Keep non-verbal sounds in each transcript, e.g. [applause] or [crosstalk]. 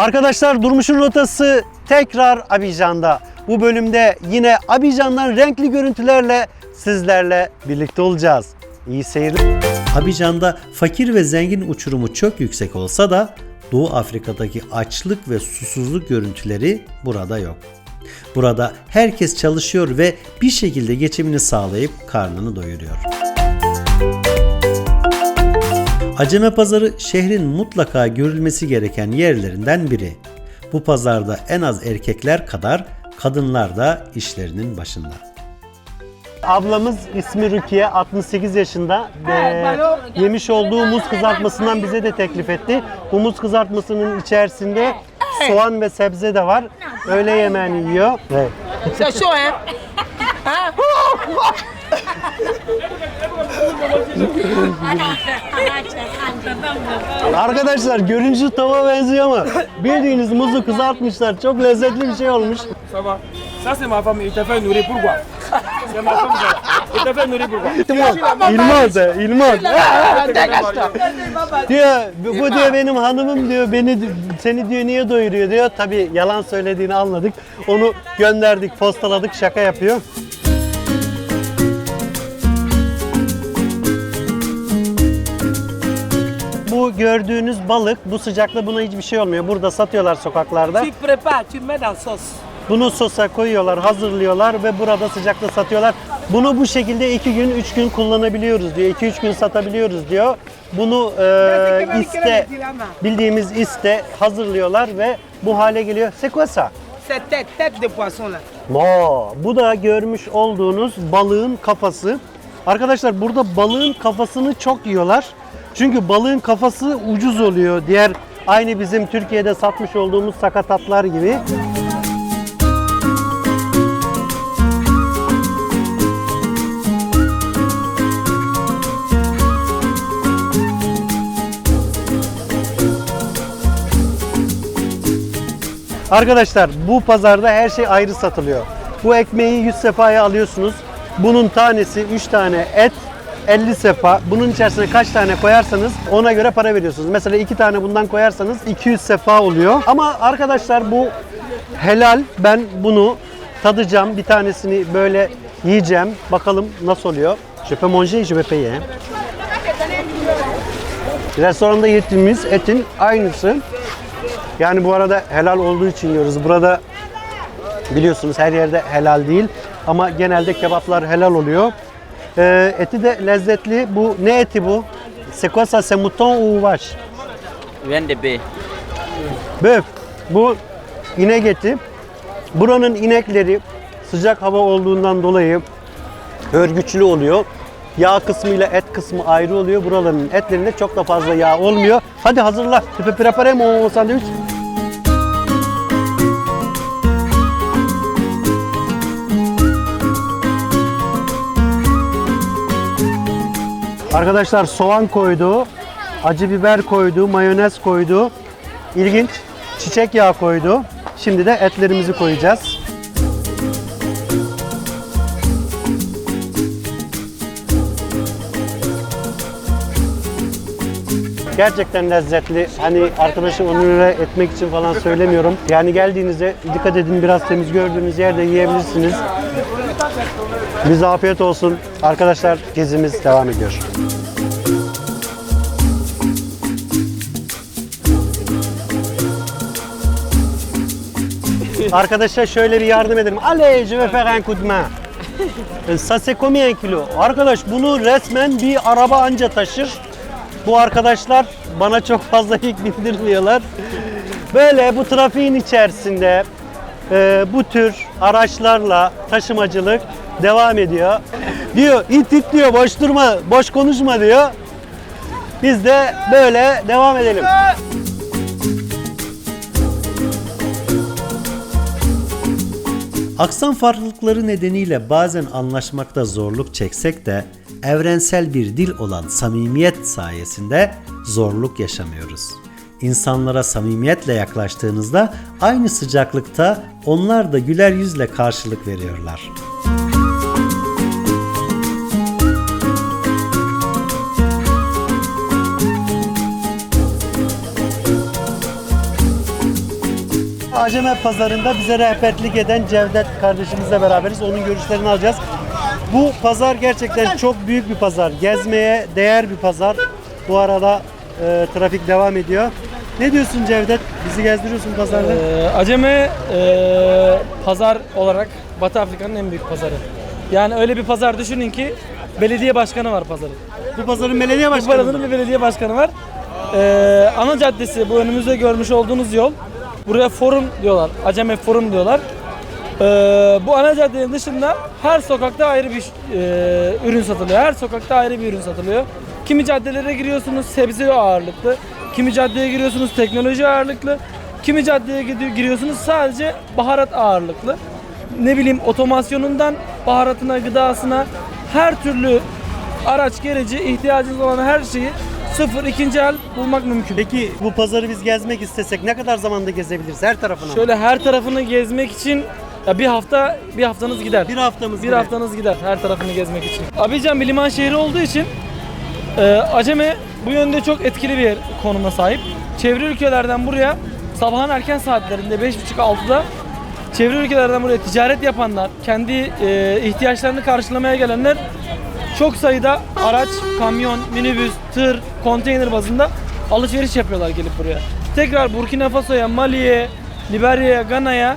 Arkadaşlar Durmuş'un rotası tekrar Abidjan'da. Bu bölümde yine Abidjan'dan renkli görüntülerle sizlerle birlikte olacağız. İyi seyirler. Abidjan'da fakir ve zengin uçurumu çok yüksek olsa da Doğu Afrika'daki açlık ve susuzluk görüntüleri burada yok. Burada herkes çalışıyor ve bir şekilde geçimini sağlayıp karnını doyuruyor. Aceme Pazarı şehrin mutlaka görülmesi gereken yerlerinden biri. Bu pazarda en az erkekler kadar kadınlar da işlerinin başında. Ablamız ismi Rukiye, 68 yaşında. Ee, yemiş olduğu muz kızartmasından bize de teklif etti. Bu muz kızartmasının içerisinde soğan ve sebze de var. Öğle yemeğini yiyor. Evet. C'est chaud, hein Hein Arkadaşlar görünüşü tava benziyor ama bildiğiniz muzu kızartmışlar. Çok lezzetli bir şey olmuş. Va Ça, c'est ma femme. Il t'a fait nourrir. Pourquoi C'est ma femme. ça. Il t'a fait nourrir. Pourquoi İlmaz, İlmaz. Dégage-toi Diyor bu diyor benim hanımım diyor beni seni diyor niye doyuruyor diyor. Tabi yalan söylediğini anladık. Onu gönderdik, postaladık, şaka yapıyor. Gördüğünüz balık bu sıcakta buna hiçbir şey olmuyor. Burada satıyorlar sokaklarda. Tu prépares, tu mets dans sauce. Bunu sosa koyuyorlar, hazırlıyorlar ve burada sıcakta satıyorlar. Bunu bu şekilde 2 gün, 3 gün kullanabiliyoruz diyor. 2-3 gün satabiliyoruz diyor. Bunu e, iste, bildiğimiz iste hazırlıyorlar ve bu hale geliyor. C'est quoi ça? C'est tête, tête de poisson là. Mo, bu da görmüş olduğunuz balığın kafası. Arkadaşlar burada balığın kafasını çok yiyorlar. Çünkü balığın kafası ucuz oluyor. Diğer aynı bizim Türkiye'de satmış olduğumuz sakatatlar gibi. Arkadaşlar bu pazarda her şey ayrı satılıyor. Bu ekmeği 100 sefaya alıyorsunuz. Bunun tanesi 3 tane et 50 sefa. Bunun içerisine kaç tane koyarsanız ona göre para veriyorsunuz. Mesela 2 tane bundan koyarsanız 200 sefa oluyor. Ama arkadaşlar bu helal. Ben bunu tadacağım. Bir tanesini böyle yiyeceğim. Bakalım nasıl oluyor. Je peux manger, je. Restoranda yediğimiz etin aynısı. Yani bu arada helal olduğu için yiyoruz. Burada biliyorsunuz her yerde helal değil ama genelde kebaplar helal oluyor. Ee, eti de lezzetli. Bu ne eti bu? C'est quoi ça? C'est mouton ou vache? Vient de B. Böf. Bu inek eti. Buranın inekleri sıcak hava olduğundan dolayı örgüçlü oluyor. Yağ kısmıyla et kısmı ayrı oluyor. Buraların etlerinde çok da fazla yağ olmuyor. Hadi hazırla. Tu peux préparer mon sandwich? Arkadaşlar soğan koydu, acı biber koydu, mayonez koydu. İlginç. Çiçek yağı koydu. Şimdi de etlerimizi koyacağız. Gerçekten lezzetli. Hani arkadaşı onur etmek için falan söylemiyorum. Yani geldiğinizde dikkat edin biraz temiz gördüğünüz yerde yiyebilirsiniz. Bize afiyet olsun. Arkadaşlar gezimiz devam ediyor. Arkadaşa şöyle bir yardım edelim. Allez, je vais faire un coup kilo? Arkadaş bunu resmen bir araba anca taşır. Bu arkadaşlar bana çok fazla [laughs] yük bindirmiyorlar. Böyle bu trafiğin içerisinde e, bu tür araçlarla taşımacılık devam ediyor. Diyor it it diyor boş durma, boş konuşma diyor. Biz de böyle devam edelim. Aksan farklılıkları nedeniyle bazen anlaşmakta zorluk çeksek de evrensel bir dil olan samimiyet sayesinde zorluk yaşamıyoruz. İnsanlara samimiyetle yaklaştığınızda aynı sıcaklıkta onlar da güler yüzle karşılık veriyorlar. Aceme Pazarı'nda bize rehberlik eden Cevdet kardeşimizle beraberiz. Onun görüşlerini alacağız. Bu pazar gerçekten çok büyük bir pazar. Gezmeye değer bir pazar. Bu arada e, trafik devam ediyor. Ne diyorsun Cevdet? Bizi gezdiriyorsun pazarda. Ee, Aceme e, pazar olarak Batı Afrika'nın en büyük pazarı. Yani öyle bir pazar düşünün ki belediye başkanı var pazarın. Bu pazarın belediye Bu başkanı. pazarın bir belediye başkanı var. Ee, ana caddesi bu önümüzde görmüş olduğunuz yol. Buraya forum diyorlar. Aceme forum diyorlar. Ee, bu ana caddenin dışında her sokakta ayrı bir e, ürün satılıyor. Her sokakta ayrı bir ürün satılıyor. Kimi caddelere giriyorsunuz sebze ağırlıklı. Kimi caddeye giriyorsunuz teknoloji ağırlıklı. Kimi caddeye giriyorsunuz sadece baharat ağırlıklı. Ne bileyim otomasyonundan baharatına, gıdasına her türlü araç, gereci, ihtiyacınız olan her şeyi sıfır, ikinci el bulmak mümkün. Peki bu pazarı biz gezmek istesek ne kadar zamanda gezebiliriz her tarafını? Şöyle her tarafını gezmek için ya bir hafta bir haftanız gider. bir haftamız Bir bile. haftanız gider her tarafını gezmek için. Abidjan bir liman şehri olduğu için e, Aceme bu yönde çok etkili bir konuma sahip. Çevre ülkelerden buraya sabahın erken saatlerinde 5.30-6'da çevre ülkelerden buraya ticaret yapanlar, kendi e, ihtiyaçlarını karşılamaya gelenler çok sayıda araç, kamyon, minibüs, tır, konteyner bazında alışveriş yapıyorlar gelip buraya. Tekrar Burkina Faso'ya, Mali'ye, Liberya'ya, Gana'ya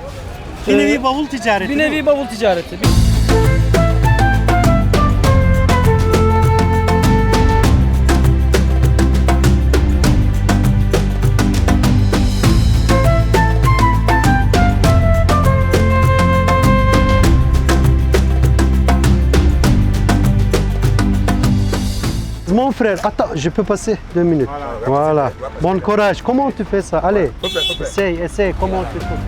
Bir e, nevi bavul ticareti. bir nevi bavul ticareti. Mon frère, attends, je peux passer deux minutes. Voilà. Bon courage. Comment tu fais ça Allez. Essaye, essaye. Comment tu fais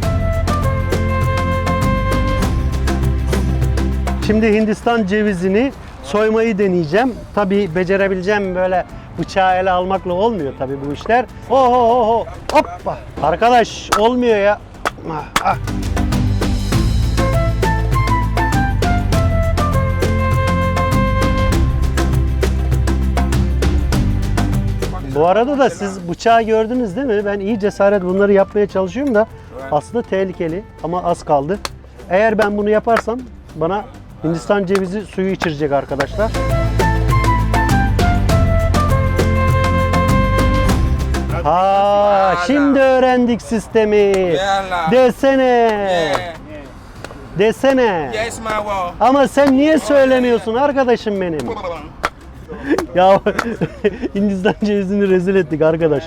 Şimdi Hindistan cevizini soymayı deneyeceğim. Tabii becerebileceğim böyle bıçağı ele almakla olmuyor tabii bu işler. Oho oho hoppa. Arkadaş olmuyor ya. Ah, Bu arada da siz bıçağı gördünüz değil mi? Ben iyi cesaret bunları yapmaya çalışıyorum da aslında tehlikeli ama az kaldı. Eğer ben bunu yaparsam bana Hindistan cevizi suyu içirecek arkadaşlar. Ha, şimdi öğrendik sistemi. Desene. Desene. Ama sen niye söylemiyorsun arkadaşım benim? Ya [laughs] Hindistan cevizini rezil ettik arkadaş.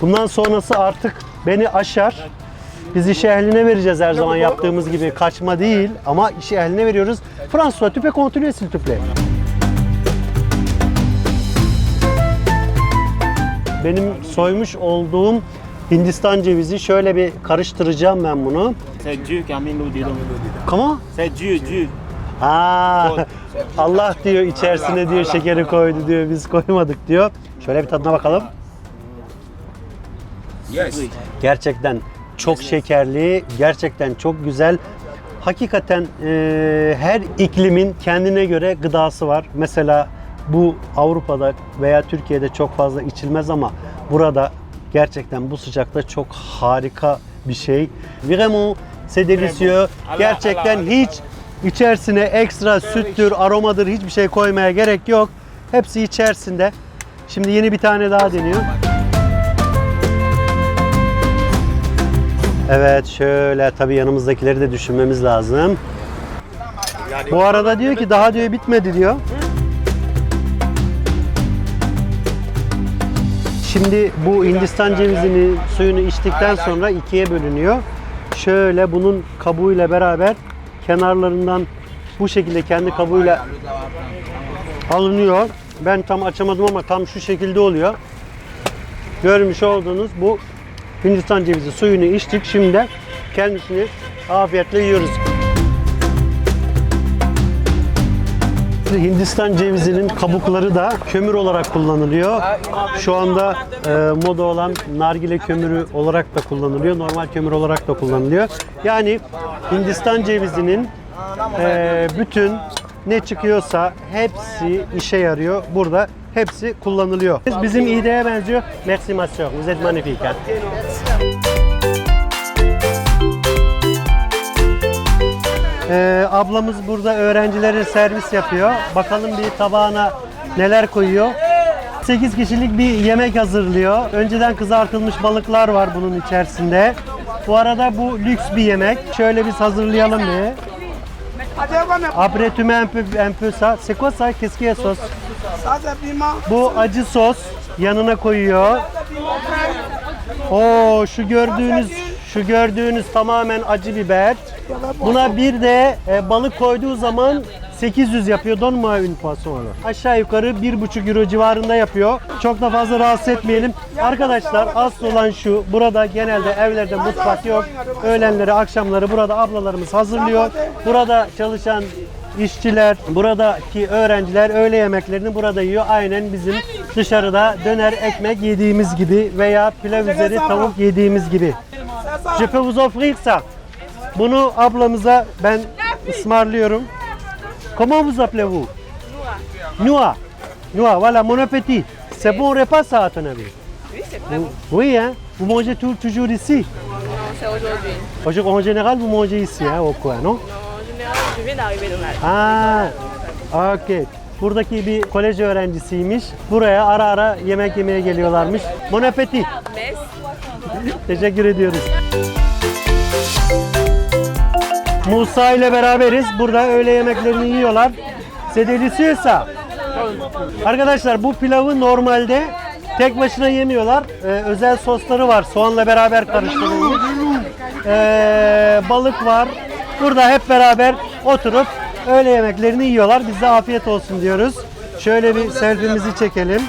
Bundan sonrası artık beni aşar. Biz işi ehline vereceğiz her zaman yaptığımız gibi. Kaçma değil ama işi ehline veriyoruz. François, tu peux continuer s'il te plaît. Benim soymuş olduğum Hindistan cevizi şöyle bir karıştıracağım ben bunu. C'est a mis nous dedans. Comment? C'est Dieu, Dieu. Ha, Allah diyor içerisine diyor şekeri koydu diyor biz koymadık diyor. Şöyle bir tadına bakalım. Yes. Gerçekten çok şekerli, gerçekten çok güzel. Hakikaten e, her iklimin kendine göre gıdası var. Mesela bu Avrupa'da veya Türkiye'de çok fazla içilmez ama burada gerçekten bu sıcakta çok harika bir şey. Vraiment c'est délicieux. Gerçekten hiç içerisine ekstra süttür, aromadır hiçbir şey koymaya gerek yok. Hepsi içerisinde. Şimdi yeni bir tane daha deniyor. Evet şöyle tabii yanımızdakileri de düşünmemiz lazım. Bu arada diyor ki daha diyor bitmedi diyor. Şimdi bu Hindistan cevizini suyunu içtikten sonra ikiye bölünüyor. Şöyle bunun kabuğuyla beraber kenarlarından bu şekilde kendi kabuğuyla alınıyor. Ben tam açamadım ama tam şu şekilde oluyor. Görmüş olduğunuz bu Hindistan cevizi suyunu içtik. Şimdi kendisini afiyetle yiyoruz. Hindistan cevizinin kabukları da kömür olarak kullanılıyor. Şu anda e, moda olan nargile kömürü olarak da kullanılıyor. Normal kömür olarak da kullanılıyor. Yani Hindistan cevizinin e, bütün ne çıkıyorsa hepsi işe yarıyor. Burada hepsi kullanılıyor. Bizim ideye benziyor. Merci ma soeur, vous êtes magnifique. Ablamız burada öğrencilere servis yapıyor. Bakalım bir tabağına neler koyuyor. 8 kişilik bir yemek hazırlıyor. Önceden kızartılmış balıklar var bunun içerisinde. Bu arada bu lüks bir yemek. Şöyle biz hazırlayalım bir. Après tu mets un peu, un peu ça. Piment. Bu acı sos yanına koyuyor. Oo şu gördüğünüz şu gördüğünüz tamamen acı biber. Buna bir de e, balık koyduğu zaman 800 yapıyor. Don poisson alors? Aşağı yukarı 1,5 euro civarında yapıyor. Çok da fazla rahatsız etmeyelim. Arkadaşlar asıl olan şu. Burada genelde evlerde mutfak yok. Öğlenleri, akşamları burada ablalarımız hazırlıyor. Burada çalışan işçiler, buradaki öğrenciler öğle yemeklerini burada yiyor. Aynen bizim dışarıda döner ekmek yediğimiz gibi veya pilav üzeri tavuk yediğimiz gibi. Je peux vous offrir ça. Bunu ablamıza ben ısmarlıyorum. Comment vous appelez-vous? Noah. Noah, voilà, mon appétit. C'est bon repas ça à ton avis? Oui, c'est très bon. Oui, hein? Vous mangez tout- toujours ici? C'est aujourd'hui. En général, vous mangez ici, hein, au coin, non? Non, en général, je viens d'arriver dans la Ha, okey. Buradaki bir kolej öğrencisiymiş. Buraya ara ara yemek yemeye geliyorlarmış. Bon appétit. Teşekkür ediyoruz. Musa ile beraberiz. Burada öğle yemeklerini yiyorlar. Délicieux ça. Arkadaşlar bu pilavı normalde tek başına yemiyorlar. Ee, özel sosları var. Soğanla beraber karıştırılmış. Ee, balık var. Burada hep beraber oturup öğle yemeklerini yiyorlar. Biz de afiyet olsun diyoruz. Şöyle bir selfie'mizi çekelim.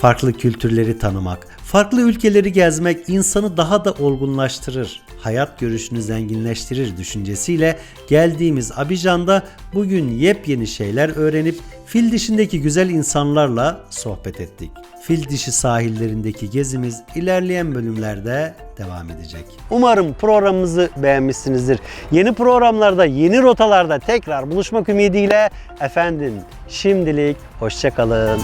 Farklı kültürleri tanımak, farklı ülkeleri gezmek insanı daha da olgunlaştırır, hayat görüşünü zenginleştirir düşüncesiyle geldiğimiz Abidjan'da bugün yepyeni şeyler öğrenip fil dişindeki güzel insanlarla sohbet ettik. Fil dişi sahillerindeki gezimiz ilerleyen bölümlerde devam edecek. Umarım programımızı beğenmişsinizdir. Yeni programlarda, yeni rotalarda tekrar buluşmak ümidiyle efendim şimdilik hoşçakalın.